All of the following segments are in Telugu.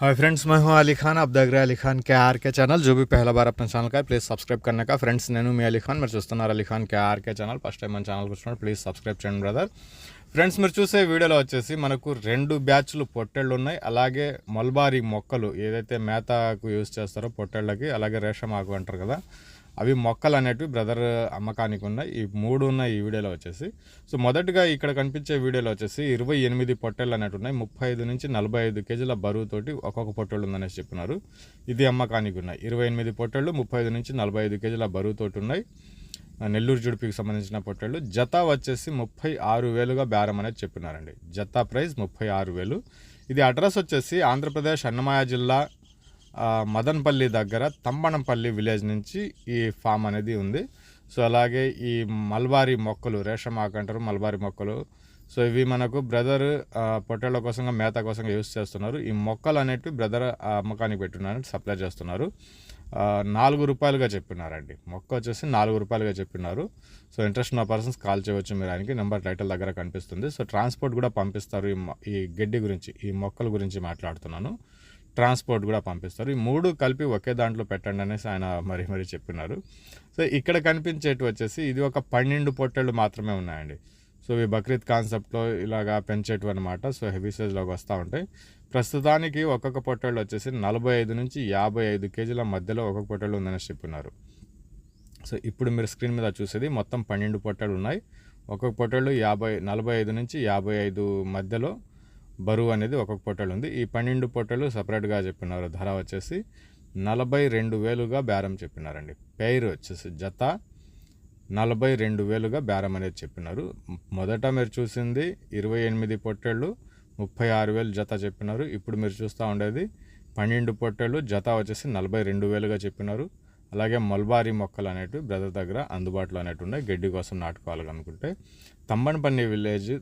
हाय फ्रेंड्स मैं हूं अली खान आप देख रहे हैं अली खान के आर के चैनल जो भी पहला बार अपने ఛానల్ का ప్లీజ్ సబ్స్క్రైబ్ करने का ఫ్రెండ్స్ నేను మీ అలీ ఖాన్ మీరు చూస్తున్నారు Ali Khan K RK channel first time మన ఛానల్ చూస్తున్నారు ప్లీజ్ సబ్స్క్రైబ్ చేయండి బ్రదర్ ఫ్రెండ్స్ మీరు చూసే వీడియోలో వచ్చేసి మనకు రెండు బ్యాచ్లు పొట్టేళ్ళు ఉన్నాయి అలాగే మల్బారీ మొక్కలు ఏదైతే మేతకు యూజ్ చేస్తారో పొట్టేళ్ళకి అలాగే రేషం ఆకు అంటారు కదా అవి మొక్కలు అనేటివి బ్రదర్ అమ్మకానికి ఉన్నాయి. ఈ మూడు ఉన్నాయి ఈ వీడియోలో వచ్చేసి. సో మొదటగా ఇక్కడ కనిపించే వీడియోలో వచ్చేసి ఇరవై ఎనిమిది పొట్టెళ్ళు అనేవి ఉన్నాయి. ముప్పై ఐదు నుంచి నలభై ఐదు కేజీల బరువుతోటి ఒక్కొక్క పొట్టెళ్ళు ఉందనేసి చెప్పినారు. ఇది అమ్మకానికి ఉన్నాయి. ఇరవై ఎనిమిది పొట్టెళ్ళు ముప్పై ఐదు నుంచి నలభై ఐదు కేజీల బరువుతోటి ఉన్నాయి. నెల్లూరు జుడిపికి సంబంధించిన పొట్టేళ్ళు జత వచ్చేసి ముప్పై ఆరు వేలుగా బేరం అనేది చెప్పినారండి. జత ప్రైస్ ముప్పై ఆరు వేలు. ఇది అడ్రస్ వచ్చేసి ఆంధ్రప్రదేశ్ అన్నమయ్య జిల్లా మదన్పల్లి దగ్గర తంబనంపల్లి విలేజ్ నుంచి ఈ ఫామ్ అనేది ఉంది. సో అలాగే ఈ మల్బారీ మొక్కలు రేషమాకు అంటారు మల్బారీ మొక్కలు. సో ఇవి మనకు బ్రదర్ పొట్టేళ్ళ కోసంగా మేత కోసంగా యూస్ చేస్తున్నారు. ఈ మొక్కలు అనేటివి బ్రదర్ అమ్మకానికి పెట్టున్నారు సప్లై చేస్తున్నారు. నాలుగు రూపాయలుగా చెప్పినారండి. మొక్క వచ్చేసి నాలుగు రూపాయలుగా చెప్పినారు. సో ఇంట్రెస్ట్ ఉన్న పర్సన్స్ కాల్ చేయవచ్చు మీరు ఆయనకి. నెంబర్ టైటిల్ దగ్గర కనిపిస్తుంది. సో ట్రాన్స్పోర్ట్ కూడా పంపిస్తారు ఈ ఈ గడ్డి గురించి ఈ మొక్కల గురించి మాట్లాడుతున్నాను. ట్రాన్స్పోర్ట్ కూడా పంపిస్తారు. ఈ మూడు కలిపి ఒకే దాంట్లో పెట్టండి అనేసి ఆయన మరి మరి చెప్పినారు. సో ఇక్కడ కనిపించేటి వచ్చేసి ఇది ఒక పన్నెండు పొట్టెళ్ళు మాత్రమే ఉన్నాయండి. సో ఇవి బక్రీద్ కాన్సెప్ట్లో ఇలాగా పెంచేటివి అనమాట సో హెవీ సైజ్లోకి వస్తూ ఉంటాయి. ప్రస్తుతానికి ఒక్కొక్క పొట్టేళ్ళు వచ్చేసి నలభై ఐదు నుంచి యాభై ఐదు కేజీల మధ్యలో ఒక్కొక్క పొట్టేళ్ళు ఉందని చెప్పినారు. సో ఇప్పుడు మీరు స్క్రీన్ మీద చూసేది మొత్తం పన్నెండు పొట్టేళ్ళు ఉన్నాయి. ఒక్కొక్క పొట్టేళ్ళు యాభై నలభై ఐదు నుంచి యాభై ఐదు మధ్యలో బరువు అనేది ఒక్కొక్క పొట్టలు ఉంది. ఈ పన్నెండు పొట్టలు సపరేట్గా చెప్పినారు. ధర వచ్చేసి నలభై రెండు వేలుగా బేరం చెప్పినారండి. పేరు వచ్చేసి జత. నలభై రెండు వేలుగా బేరం అనేది చెప్పినారు. మొదట మీరు చూసింది ఇరవై ఎనిమిది పొట్టేళ్ళు ముప్పై ఆరు వేలు జత చెప్పినారు. ఇప్పుడు మీరు చూస్తూ ఉండేది పన్నెండు పొట్టేళ్ళు జత వచ్చేసి నలభై రెండు వేలుగా చెప్పినారు. అలాగే మల్బారీ మొక్కలు అనేటివి బ్రదర్ దగ్గర అందుబాటులో అనేటివి ఉన్నాయి. గడ్డి కోసం నాటుకోవాలనుకుంటే తంబనపల్లి విలేజ్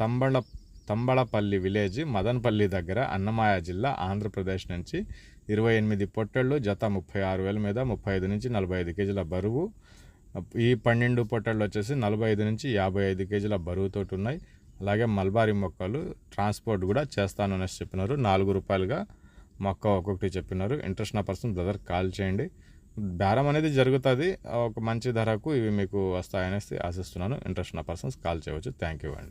తంబళ తంబళపల్లి విలేజ్ మదనపల్లి దగ్గర అన్నమాయ జిల్లా ఆంధ్రప్రదేశ్ నుంచి ఇరవై ఎనిమిది పొట్టళ్ళు జత ముప్పై ఆరు వేల మీద ముప్పై ఐదు నుంచి నలభై ఐదు కేజీల బరువు. ఈ పన్నెండు పొట్టళ్ళు వచ్చేసి నలభై ఐదు నుంచి యాభై ఐదు కేజీల బరువుతోటి ఉన్నాయి. అలాగే మల్బారీ మొక్కలు ట్రాన్స్పోర్ట్ కూడా చేస్తాను అనేసి చెప్పినారు. నాలుగు రూపాయలుగా మొక్క ఒక్కొక్కటి చెప్పినారు. ఇంట్రెస్ట్ నా పర్సన్ బ్రదర్ కాల్ చేయండి. బేరం అనేది జరుగుతుంది. ఒక మంచి ధరకు ఇవి మీకు వస్తాయనేసి ఆశిస్తున్నాను. ఇంట్రెస్ట్ నా పర్సన్స్ కాల్ చేయవచ్చు. థ్యాంక్ యూ అండి.